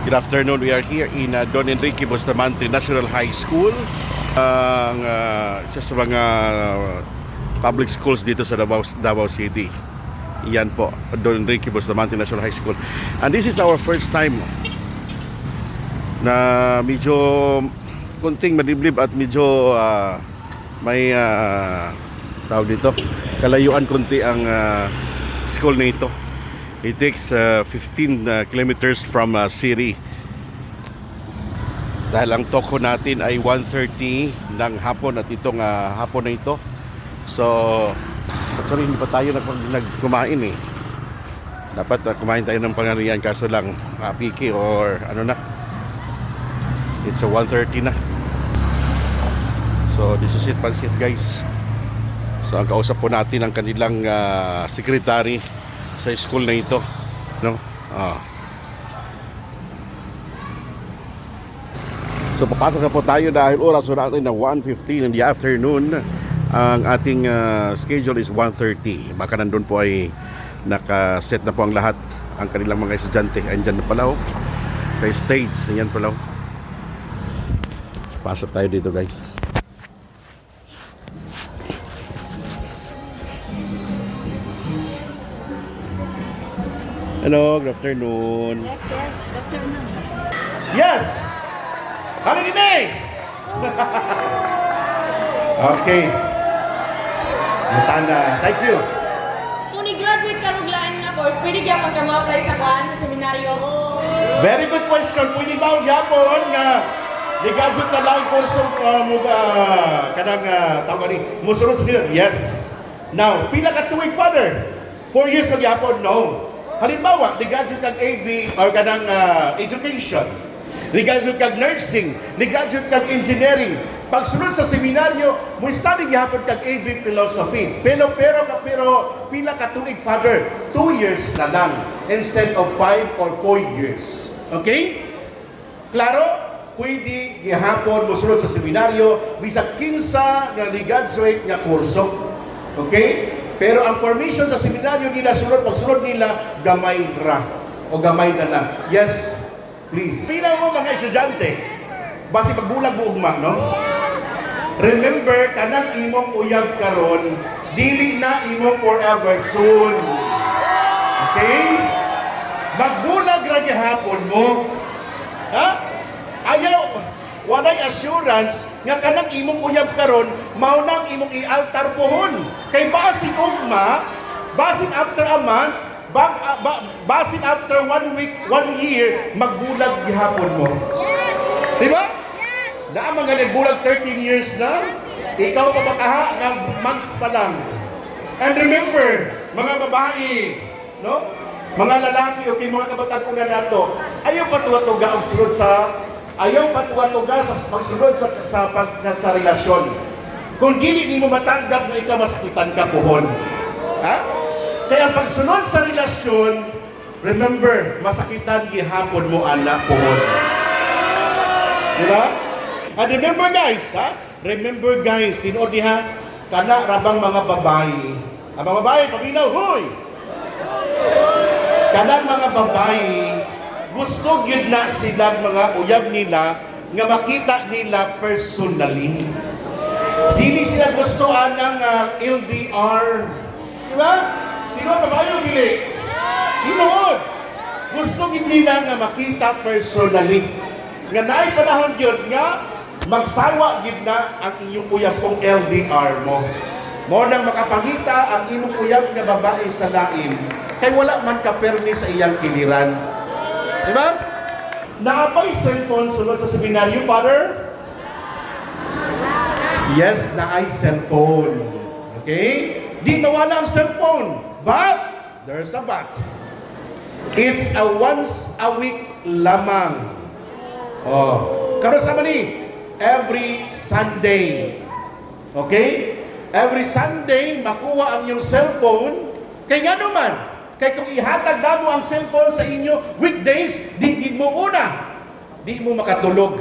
Good afternoon. We are here in uh, Don Enrique Bustamante National High School. Ang uh, isa sa mga uh, public schools dito sa Davao, Davao City. Yan po, Don Enrique Bustamante National High School. And this is our first time na medyo kunting madiblib at medyo uh, may uh, tawag dito kalayuan kunti ang uh, school na ito. It takes uh, 15 uh, kilometers from uh, city. Dahil ang toko natin ay 1.30 ng hapon at itong uh, hapon na ito. So, actually hindi pa tayo nag eh. Dapat uh, kumain tayo ng pangarian kaso lang uh, piki or ano na. It's a 1.30 na. So, this is it pansit guys. So, ang kausap po natin ang kanilang uh, secretary sa school na ito. No? Ah. So papasok na po tayo dahil oras po natin na 1.15 in the afternoon. Ang ating ah, schedule is 1.30. Baka nandun po ay nakaset na po ang lahat ang kanilang mga estudyante. Andyan na pala oh. Sa stage. Ayan pala oh. So, pasok tayo dito guys. Hello, good afternoon. Yes, yes. Afternoon. Yes! Holiday! okay. Matanda. Thank you. Kung ni-graduate ka maglaan nga course, pwede gyapon ka mo-apply sa kuan sa seminaryo. Very good question. Pwede ba ang yapon nga di-graduate na lang kurso uh, mo uh, kanang uh, tawag ni musunod sa? Yes. Now, pila ka tuwing father? Four years magyapon? No. Halimbawa, di-graduate kag AB or kanang uh, education. Di-graduate kag nursing. Di-graduate kag engineering. Pagsunod sa seminaryo, mo study gyapon kag AB philosophy. Pero pero ka pero pila ka tuig father? Two years na lang instead of five or four years. Okay? Klaro? Pwede gihapon mo sunod sa seminaryo bisag kinsa nga ni-graduate nga kurso. Okay? Pero ang formation sa seminaryo nila sunod pagsunod nila gamay ra o gamay na lang. Yes, please. Pila mo mga estudyante, basi pagbulag mo ugma, no? Remember, kanang imong uyab karon, dili na imong forever soon. Okay? Magbulag ra gihapon mo. Ha? Ayaw, walay assurance nga kanang imong uyab karon mao nang imong i-altar pohon. Kay basin ugma, basin after a month, ba, ba, basin after one week, one year, magbulag gihapon mo. Di ba? Na mga nagbulag 13 years na, ikaw pa makaha ng months pa lang. And remember, mga babae, no? Mga lalaki, okay, mga kabataan ko na nato, ayaw patuwa-tuga ang sunod sa, ayaw patuwa-tuga sa pagsunod sa, sa, pag, sa relasyon. Kung dili di mo matanggap na ikaw masakitan ka puhon. Ha? Kaya pagsunod sa relasyon, remember, masakitan gihapon mo anak puhon. Di ba? And remember guys, ha? Remember guys, tinuod diha, kana rabang mga babae. Ang mga babae, paminaw, huy! Kanang mga babae, gusto gyud na sila mga uyab nila nga makita nila personally. Dili sila gusto ng uh, LDR. Di ba? Di ba babae o dili? Tinuod. Gusto gyud nila nga makita personally. Nga naay panahon gyud nga magsawa gyud na ang inyong uyab kong LDR mo. Mo nang makapangita ang imong uyab nga babae sa lain kay wala man ka permi sa iyang kiliran. Di ba? Naapay cellphone sunod sa seminaryo, Father? Yes, naay cellphone. Okay? Di nawala ang cellphone. But, there's a but. It's a once a week lamang. Oh. Karon sa ni? Every Sunday. Okay? Every Sunday, makuha ang iyong cellphone. Kay nga naman, kay kung ihatag na mo ang cellphone sa inyo, weekdays, di, di mo una. Di mo makatulog.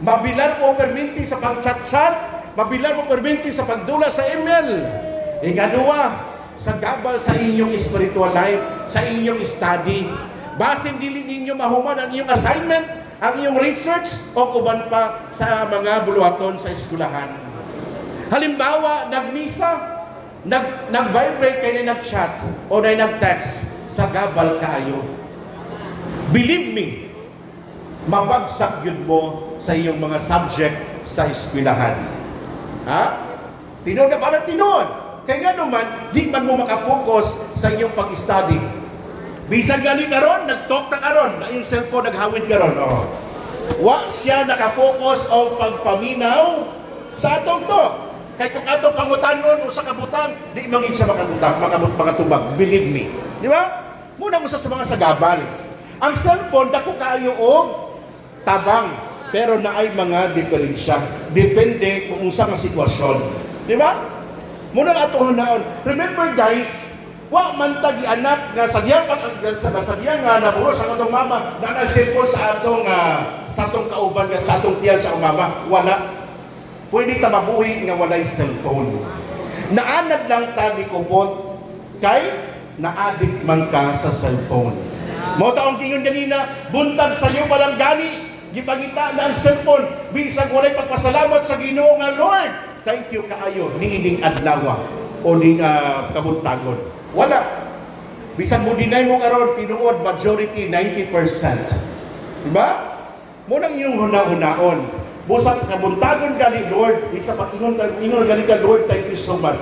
Mabilan mo perminti sa pag-chat-chat, mabilan mo perminti sa pagdula sa email. Ikaduwa, sa gabal sa inyong spiritual life, sa inyong study. Basin dili ninyo mahuman ang iyong assignment, ang iyong research, o kuban pa sa mga buluhaton sa eskwelahan. Halimbawa, nagmisa, nag, nag-vibrate kayo na nag-chat o na nag-text sa gabal kayo. Believe me, mabagsak yun mo sa iyong mga subject sa eskwelahan. Ha? Tinood na parang tinood. Kaya nga naman, di man mo makafocus sa iyong pag-study. Bisan gani karon, nag-talk na karon, na yung cellphone naghawid karon. Oh. Wa siya nakafocus o pagpaminaw sa atong talk. Kaya kung atong pangutanon o sa kabutang, di mangin siya makabutang, makabut makatubag. Believe me. Di ba? Muna mo sa mga sagabal. Ang cellphone, dako kayo o tabang. Pero na ay mga diferensya. Depende kung unsa nga sitwasyon. Di ba? Muna nga atong hunaon. Remember guys, wa man tagi anak nga sa diyang sa, sa diyang nga naburo sa atong mama na na sa atong ah, sa atong kauban sa atong tiyan sa mama. Wala. Pwede ta mabuhi nga walay cellphone. Naanad lang ta ni kubot kay na-addict man ka sa cellphone. Mao taong kingon kanina, buntag sa iyo walang gani. Gipangita na ang cellphone bisag walay pagpasalamat sa Ginoo nga Lord. Thank you kaayo niining adlaw o ning ah, kabuntagon. Wala. Bisan mo dinay mo karon tinuod majority 90%. Diba? Munang iyong huna-hunaon. Busang kabuntagon gani Lord, isa pa ingon ka ingon gani ka Lord, thank you so much.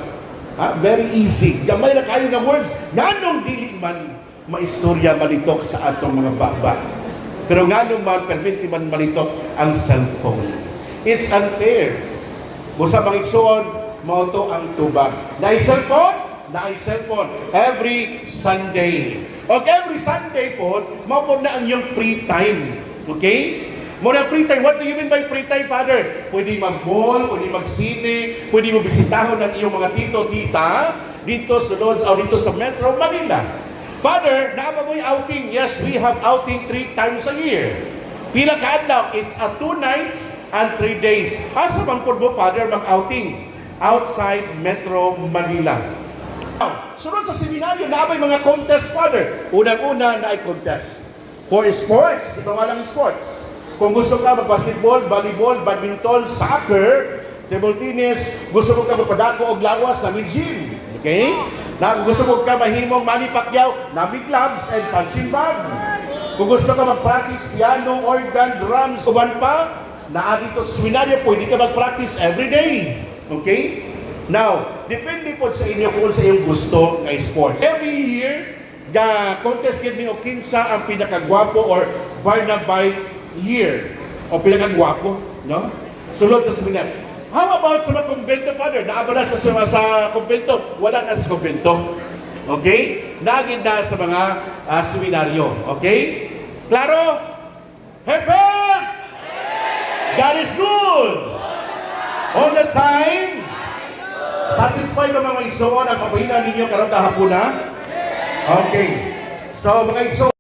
Ha? Very easy. Gamay na kayo nga words. Nganong dili man maistorya malitok sa atong mga baba. Pero nganong man permiti man malitok ang cellphone. It's unfair. Busa mangigsuon, mao to ang tubag. Na cellphone, na cellphone every Sunday. O every Sunday po, mao po na ang iyong free time. Okay? Mo na free time. What do you mean by free time, Father? Pwede mag-mall, pwede mag-sine, pwede mo bisitahon ang iyong mga tito, tita, dito sa Lodz, o dito sa Metro Manila. Father, naaba mo'y outing. Yes, we have outing three times a year. Pila ka adlaw, it's a two nights and three days. Asa man po mo, Father, mag-outing? Outside Metro Manila. Now, sunod sa seminaryo, naabay mga contest, Father. Unang-una na ay contest. For sports, di ba walang sports? Kung gusto ka mag-basketball, volleyball, badminton, soccer, table tennis, gusto mo ka magpadako og lawas na gym. Okay? Na gusto mo ka mahimong Manny Pacquiao, na may gloves and punching bag. Kung gusto ka mag-practice piano, organ, drums, uban pa, na dito sa seminaryo, pwede ka mag-practice every day. Okay? Now, depende po sa inyo kung sa iyong gusto ng sports. Every year, the contest gid ni Okinsa ang pinakagwapo or Barnabite year o pinakagwapo, no? Sulod sa seminar. How about sa mga kumbento, Father? Naaba na sa, sa, sa kumbento? Wala na sa kumbento. Okay? Nagid na sa mga ah, seminaryo. Okay? Klaro? Heaven! God is good! All the time? Satisfied ba mga igsoon ang kapahina ninyo karon kahapon na? Okay. So mga igsoon,